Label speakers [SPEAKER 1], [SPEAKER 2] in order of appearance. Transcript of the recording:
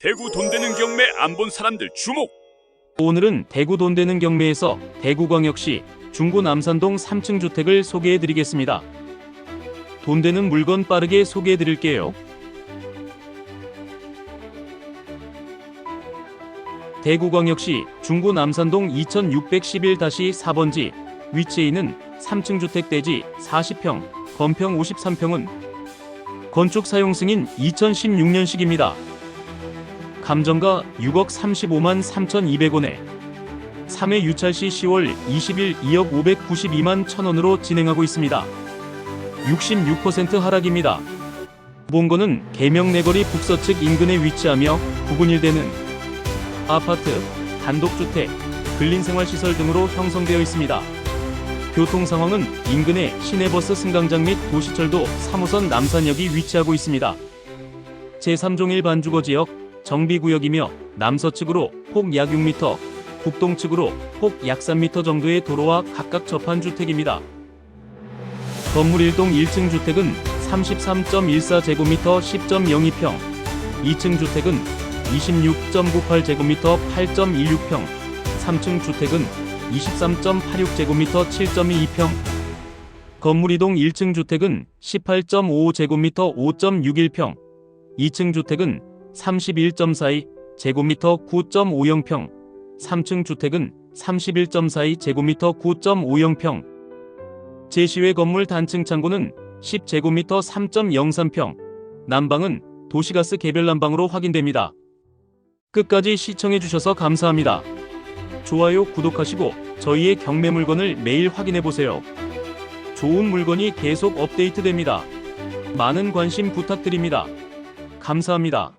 [SPEAKER 1] 대구 돈 되는 경매 안 본 사람들 주목!
[SPEAKER 2] 오늘은 대구 돈 되는 경매에서 대구광역시 중구 남산동 3층 주택을 소개해 드리겠습니다. 돈 되는 물건 빠르게 소개해 드릴게요. 대구광역시 중구 남산동 2611-4번지 위치에 있는 3층 주택 대지 40평, 건평 53평은 건축 사용 승인 2016년식입니다. 감정가 6억 35만 3,200원에 3회 유찰 시 10월 20일 2억 592만 1천원으로 진행하고 있습니다. 66% 하락입니다. 본거는 계명내거리 북서측 인근에 위치하며 구분일대는 아파트, 단독주택, 근린생활시설 등으로 형성되어 있습니다. 교통 상황은 인근에 시내버스 승강장 및 도시철도 3호선 남산역이 위치하고 있습니다. 제3종 일 반주거지역 정비구역이며 남서측으로 폭약 6m, 북동측으로 폭약 3m 정도의 도로와 각각 접한 주택입니다. 건물 1동 1층 주택은 33.14제곱미터 10.02평, 2층 주택은 26.98제곱미터 8.16평, 3층 주택은 23.86제곱미터 7.22평, 건물 2동 1층 주택은 18.55제곱미터 5.61평, 2층 주택은 31.42 제곱미터 9.50평, 3층 주택은 31.42 제곱미터 9.50평. 제시외 건물 단층 창고는 10제곱미터 3.03평. 난방은 도시가스 개별 난방으로 확인됩니다. 끝까지 시청해 주셔서 감사합니다. 좋아요, 구독하시고 저희의 경매 물건을 매일 확인해 보세요. 좋은 물건이 계속 업데이트됩니다. 많은 관심 부탁드립니다. 감사합니다.